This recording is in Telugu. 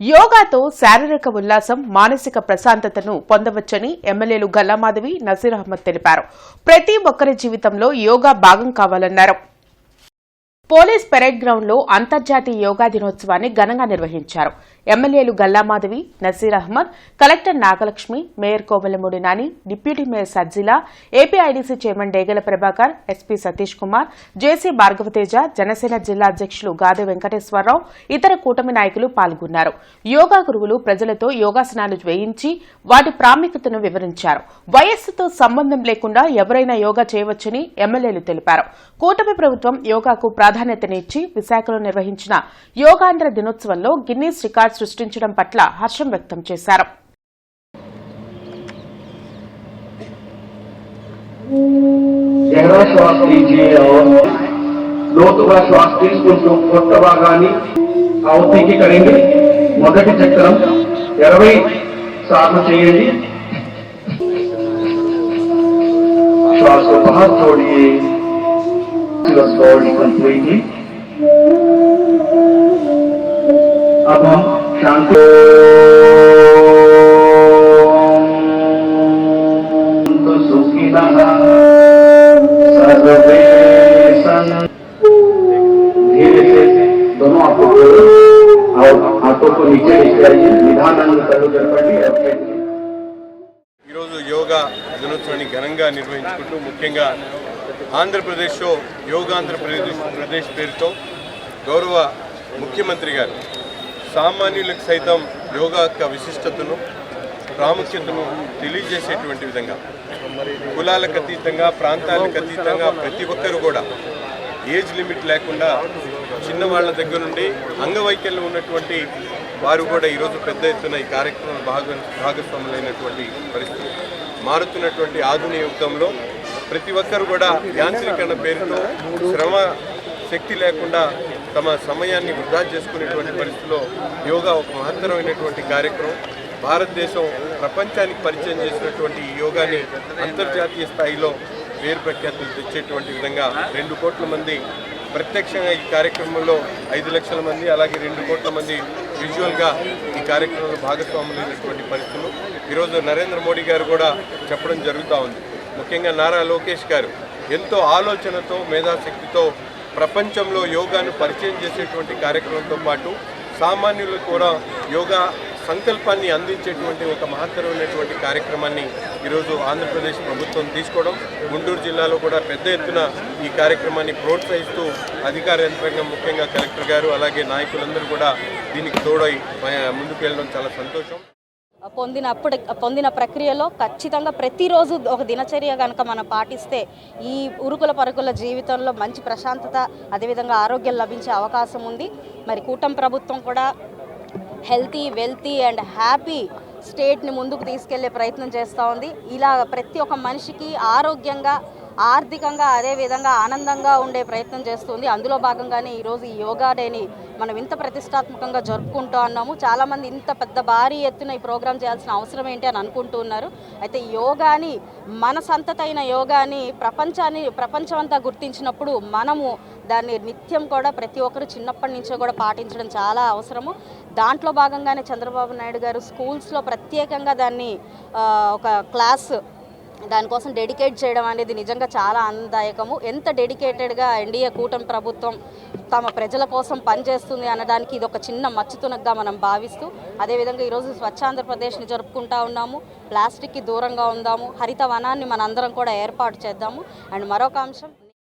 యోగాతో శారీరక ఉల్లాసం మానసిక ప్రశాంతతను పొందవచ్చని ఎమ్మెల్యేలు గల్లామాధవి నసీర్ అహ్మద్ తెలిపారు. ప్రతి ఒక్కరి జీవితంలో యోగా భాగం కావాలన్నారు. పోలీస్ పెరేడ్ గ్రౌండ్లో అంతర్జాతీయ యోగా దినోత్సవాన్ని ఘనంగా నిర్వహించారు. ఎమ్మెల్యేలు Galla Madhavi Nazir Ahmed collector Nagalakshmi mayor Kovelamudi Nani deputy mayor సజ్జిలా APIDC chairman డేగల ప్రభాకర్ ఎస్పీ సతీష్ కుమార్ జేసీ భార్గవతేజ జనసేన జిల్లా అధ్యక్షులు గాదె వెంకటేశ్వరరావు ఇతర కూటమి నాయకులు పాల్గొన్నారు. యోగా గురువులు ప్రజలతో యోగాసనాలు వేయించి వాటి ప్రాముఖ్యతను వివరించారు. వయస్సుతో సంబంధం లేకుండా ఎవరైనా యోగా చేయవచ్చని ఎమ్మెల్యేలు తెలిపారు. కూటమి ప్రభుత్వం యోగాకు ప్రాధాన్యతనిచ్చి విశాఖలో నిర్వహించిన యోగాంధ్ర దినోత్సవంలో గిన్నీస్ రికార్డు సృష్టించడం పట్ల హర్షం వ్యక్తం చేశారు गहरा श्वास लीजिए और లోతుగా శ్వాస తీసుకుంటూ కొత్త భాగాన్ని అవతీకి కడింది మొదటి చక్రం ఇరవై సార్లు చేయండి श्वास को बाहर छोड़िए your body completely अब हम शांति तो सुखिनः सर्वे सन्- धीरे से दोनों हाथों को और हाथों को नीचे लेके आइए निधानंद करो जरपटी और फिर ఈరోజు యోగా దినోత్సవాన్ని ఘనంగా నిర్వహించుకుంటూ ముఖ్యంగా ఆంధ్రప్రదేశ్లో యోగాంధ్రప్రదేశ్ ప్రదేశ్ పేరుతో గౌరవ ముఖ్యమంత్రి గారు సామాన్యులకు సైతం యోగా యొక్క విశిష్టతను ప్రాముఖ్యతను తెలియజేసేటువంటి విధంగా కులాలకు అతీతంగా ప్రాంతాలకు అతీతంగా ప్రతి ఒక్కరు కూడా ఏజ్ లిమిట్ లేకుండా చిన్నవాళ్ళ దగ్గర నుండి అంగవైకల్యం ఉన్నటువంటి వారు కూడా ఈరోజు పెద్ద ఎత్తున ఈ కార్యక్రమం భాగ భాగస్వాములైనటువంటి పరిస్థితి. మారుతున్నటువంటి ఆధునిక యుగంలో ప్రతి ఒక్కరు కూడా యాంత్రీకరణ పేరుతో శ్రమ శక్తి లేకుండా తమ సమయాన్ని వృధా చేసుకునేటువంటి పరిస్థితిలో యోగా ఒక మహత్తరమైనటువంటి కార్యక్రమం. భారతదేశం ప్రపంచానికి పరిచయం చేసినటువంటి ఈ యోగాని అంతర్జాతీయ స్థాయిలో పేరు ప్రఖ్యాతులు తెచ్చేటువంటి విధంగా రెండు కోట్ల మంది ప్రత్యక్షంగా ఈ కార్యక్రమంలో ఐదు లక్షల మంది అలాగే రెండు కోట్ల మంది విజువల్గా ఈ కార్యక్రమంలో భాగస్వాములైనటువంటి పరిస్థితులు. ఈరోజు నరేంద్ర మోడీ గారు కూడా చెప్పడం జరుగుతూ ఉంది. ముఖ్యంగా నారా లోకేష్ గారు ఎంతో ఆలోచనతో మేధాశక్తితో ప్రపంచంలో యోగాను పరిచయం చేసేటువంటి కార్యక్రమంతో పాటు సామాన్యులు కూడా యోగా సంకల్పాన్ని అందించేటువంటి ఒక మహత్తరమైనటువంటి కార్యక్రమాన్ని ఈరోజు ఆంధ్రప్రదేశ్ ప్రభుత్వం తీసుకోవడం గుంటూరు జిల్లాలో కూడా పెద్ద ఎత్తున ఈ కార్యక్రమాన్ని ప్రోత్సహిస్తూ అధికార యంత్రాంగం ముఖ్యంగా కలెక్టర్ గారు అలాగే నాయకులందరూ కూడా దీనికి తోడై ముందుకు వెళ్ళడం చాలా సంతోషం. పొందినప్పుడు పొందిన ప్రక్రియలో ఖచ్చితంగా ప్రతిరోజు ఒక దినచర్య కనుక మనం పాటిస్తే ఈ ఉరుకుల పరుగుల జీవితంలో మంచి ప్రశాంతత అదేవిధంగా ఆరోగ్యం లభించే అవకాశం ఉంది. మరి కూటమి ప్రభుత్వం కూడా హెల్తీ వెల్తీ అండ్ హ్యాపీ స్టేట్ని ముందుకు తీసుకెళ్ళే ప్రయత్నం చేస్తూ ఉంది. ఇలా ప్రతి ఒక్క మనిషికి ఆరోగ్యంగా ఆర్థికంగా అదేవిధంగా ఆనందంగా ఉండే ప్రయత్నం చేస్తుంది. అందులో భాగంగానే ఈరోజు ఈ యోగా డేని మనం ఇంత ప్రతిష్టాత్మకంగా జరుపుకుంటూ ఉన్నాము. చాలామంది ఇంత పెద్ద భారీ ఎత్తున ఈ ప్రోగ్రామ్ చేయాల్సిన అవసరం ఏంటి అని అనుకుంటూ ఉన్నారు. అయితే యోగాని మన సంతతైన యోగాని ప్రపంచాన్ని ప్రపంచం అంతా గుర్తించినప్పుడు మనము దాన్ని నిత్యం కూడా ప్రతి ఒక్కరు చిన్నప్పటి నుంచో కూడా పాటించడం చాలా అవసరము. దాంట్లో భాగంగానే చంద్రబాబు నాయుడు గారు స్కూల్స్లో ప్రత్యేకంగా దాన్ని ఒక క్లాస్ దానికోసం డెడికేట్ చేయడం అనేది నిజంగా చాలా ఆనందదాయకము. ఎంత డెడికేటెడ్గా ఎన్డీఏ కూటమి ప్రభుత్వం తమ ప్రజల కోసం పనిచేస్తుంది అనడానికి ఇది ఒక చిన్న మచ్చుతునగ్గా మనం భావిస్తూ అదేవిధంగా ఈరోజు స్వచ్ఛ ఆంధ్రప్రదేశ్ని జరుపుకుంటా ఉన్నాము. ప్లాస్టిక్కి దూరంగా ఉందాము. హరిత వనాన్ని మనందరం కూడా ఏర్పాటు చేద్దాము. అండ్ మరొక అంశం